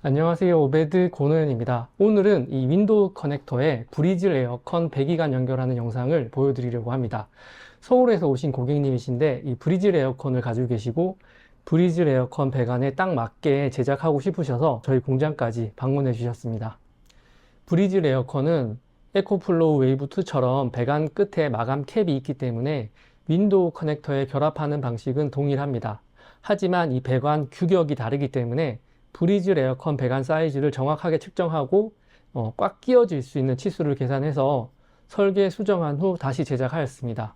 안녕하세요. 오베드 고노현입니다. 오늘은 이 윈도우 커넥터에 브리즈 에어컨 배기관 연결하는 영상을 보여드리려고 합니다. 서울에서 오신 고객님이신데 이 브리즈 에어컨을 가지고 계시고 브리즈 에어컨 배관에 딱 맞게 제작하고 싶으셔서 저희 공장까지 방문해 주셨습니다. 브리즈 에어컨은 에코플로우 웨이브 2처럼 배관 끝에 마감 캡이 있기 때문에 윈도우 커넥터에 결합하는 방식은 동일합니다. 하지만 이 배관 규격이 다르기 때문에 브리즈 에어컨 배관 사이즈를 정확하게 측정하고 어, 꽉 끼워질 수 있는 치수를 계산해서 설계 수정한 후 다시 제작하였습니다.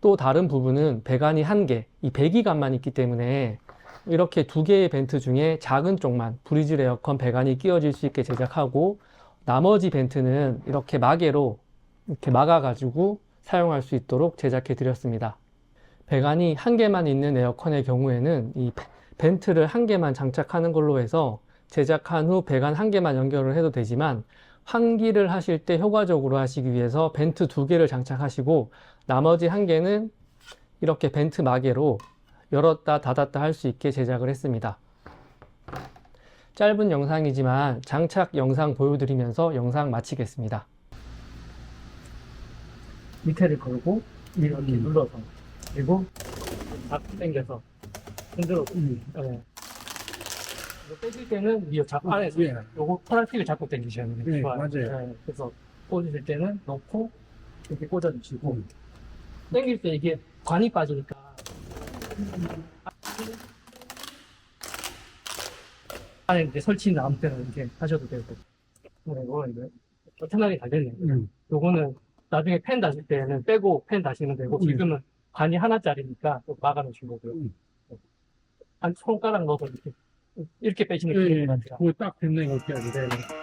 또 다른 부분은 배관이 한 개, 이 배기관만 있기 때문에 이렇게 두 개의 벤트 중에 작은 쪽만 브리즈 에어컨 배관이 끼워질 수 있게 제작하고 나머지 벤트는 이렇게 마개로 이렇게 막아가지고 사용할 수 있도록 제작해 드렸습니다. 배관이 한 개만 있는 에어컨의 경우에는 이 벤트를 한 개만 장착하는 걸로 해서 제작한 후 배관 한 개만 연결을 해도 되지만 환기를 하실 때 효과적으로 하시기 위해서 벤트 두 개를 장착하시고 나머지 한 개는 이렇게 벤트 마개로 열었다 닫았다 할 수 있게 제작을 했습니다. 짧은 영상이지만 장착 영상 보여드리면서 영상 마치겠습니다. 밑에를 걸고 이렇게 음. 눌러서 그리고 앞 당겨서 흔들어 네. 이거 빼실 때는 이 잡, 안에서 예. 요거 플라스틱을 잡고 당기셔야 돼요. 네, 좋아요. 맞아요. 네, 그래서 꽂으실 때는 넣고 이렇게 꽂아주시고 음. 당길 때 이게 관이 빠지니까 안에 이제 설치는 아무 때나 이렇게 하셔도 되고 그리고 이제 편하게 잘 됐네요. 음. 요거는 나중에 펜 다실 때는 빼고 펜 다시면 되고 음. 지금은 관이 하나짜리니까 또 막아놓으신 거고요. 음. 한 손가락 넣어서 이렇게 이렇게 빼시는 게 예, 예. 것 같아요. 그거 딱 됐네, 이렇게. 네.